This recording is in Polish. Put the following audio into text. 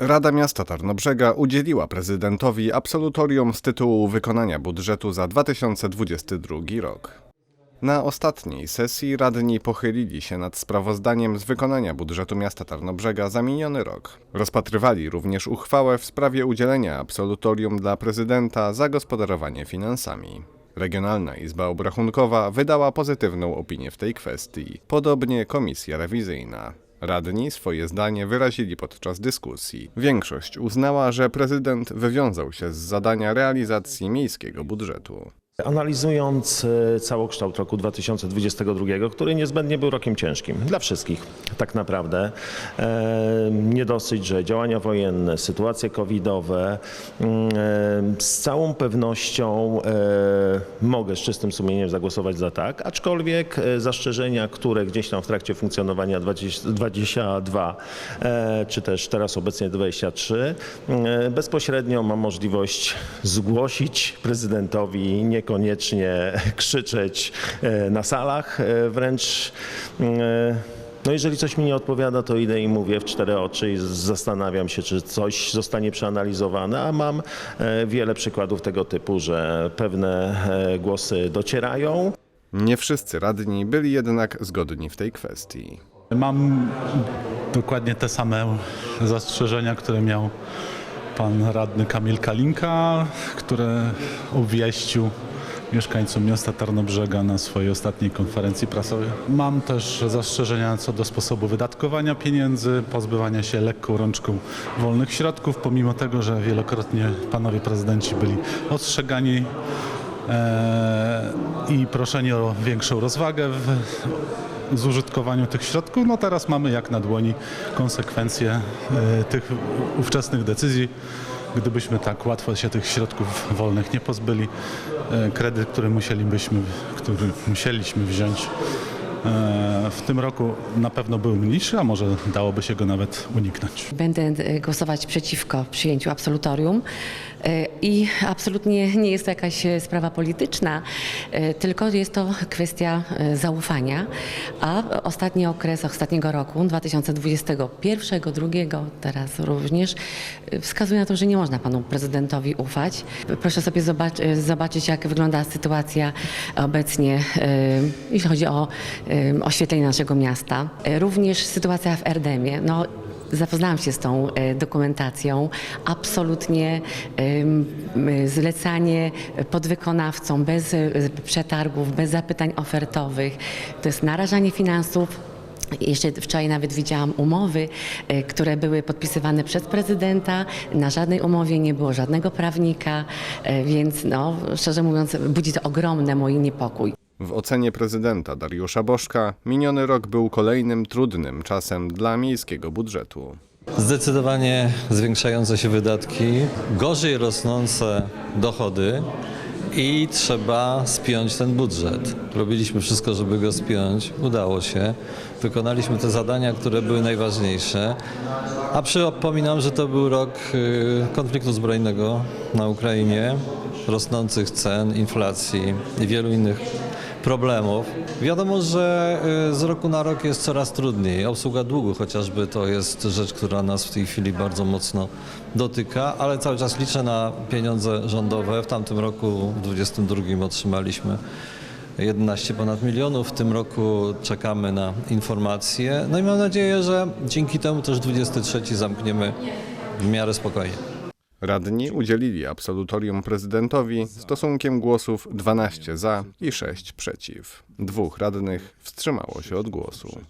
Rada Miasta Tarnobrzega udzieliła prezydentowi absolutorium z tytułu wykonania budżetu za 2022 rok. Na ostatniej sesji radni pochylili się nad sprawozdaniem z wykonania budżetu miasta Tarnobrzega za miniony rok. Rozpatrywali również uchwałę w sprawie udzielenia absolutorium dla prezydenta za gospodarowanie finansami. Regionalna Izba Obrachunkowa wydała pozytywną opinię w tej kwestii, podobnie komisja rewizyjna. Radni swoje zdanie wyrazili podczas dyskusji. Większość uznała, że prezydent wywiązał się z zadania realizacji miejskiego budżetu. Analizując e, całokształt roku 2022, który niezbędnie był rokiem ciężkim dla wszystkich, tak naprawdę, e, nie dosyć, że działania wojenne, sytuacje covidowe, mm, e, z całą pewnością mogę z czystym sumieniem zagłosować za tak, aczkolwiek zastrzeżenia, które gdzieś tam w trakcie funkcjonowania 20, 22 e, czy też teraz obecnie 23, e, bezpośrednio mam możliwość zgłosić prezydentowi, niekoniecznie krzyczeć e, na salach, e, wręcz e, no jeżeli coś mi nie odpowiada, to idę i mówię w cztery oczy i zastanawiam się, czy coś zostanie przeanalizowane, a mam wiele przykładów tego typu, że pewne głosy docierają, Nie wszyscy radni byli jednak zgodni w tej kwestii. Mam dokładnie te same zastrzeżenia, które miał pan radny Kamil Kalinka, które obwieścił mieszkańcom miasta Tarnobrzega na swojej ostatniej konferencji prasowej. Mam też zastrzeżenia co do sposobu wydatkowania pieniędzy, pozbywania się lekką rączką wolnych środków, pomimo tego, że wielokrotnie panowie prezydenci byli ostrzegani e, i proszeni o większą rozwagę w zużytkowaniu tych środków. No teraz mamy jak na dłoni konsekwencje e, tych ówczesnych decyzji. Gdybyśmy tak łatwo się tych środków wolnych nie pozbyli, e, kredyt, który musielibyśmy, który musieliśmy wziąć w tym roku na pewno był mniejszy, a może dałoby się go nawet uniknąć. Będę e, głosować przeciwko przyjęciu absolutorium e, i absolutnie nie jest to jakaś e, sprawa polityczna, e, tylko jest to kwestia e, zaufania, a ostatni okres ostatniego roku, 2021, 2022, teraz również, e, wskazuje na to, że nie można panu prezydentowi ufać. Proszę sobie zobacz, e, zobaczyć, jak wygląda sytuacja obecnie, e, jeśli chodzi o e, oświetlenie naszego miasta. E, Również sytuacja w Erdemie. No, Zapoznałam się z tą e, dokumentacją. Absolutnie zlecanie podwykonawcom bez e, przetargów, bez zapytań ofertowych. To jest narażanie finansów. Jeszcze wczoraj nawet widziałam umowy, które były podpisywane przez prezydenta. Na żadnej umowie nie było żadnego prawnika, więc no, szczerze mówiąc budzi to ogromny mój niepokój. W ocenie prezydenta Dariusza Bożka miniony rok był kolejnym trudnym czasem dla miejskiego budżetu. Zdecydowanie zwiększające się wydatki, gorzej rosnące dochody i trzeba spiąć ten budżet. Robiliśmy wszystko, żeby go spiąć. Udało się. Wykonaliśmy te zadania, które były najważniejsze. A przypominam, że to był rok y, konfliktu zbrojnego na Ukrainie, rosnących cen, inflacji i wielu innych problemów. Wiadomo, że y, z roku na rok jest coraz trudniej. Obsługa długu chociażby to jest rzecz, która nas w tej chwili bardzo mocno dotyka, ale cały czas liczę na pieniądze rządowe. W tamtym roku, w 2022 otrzymaliśmy 11 ponad milionów. W tym roku czekamy na informacje. No i mam nadzieję, że dzięki temu też 23 zamkniemy w miarę spokojnie. Radni udzielili absolutorium prezydentowi stosunkiem głosów 12 za i 6 przeciw. Dwóch radnych wstrzymało się od głosu.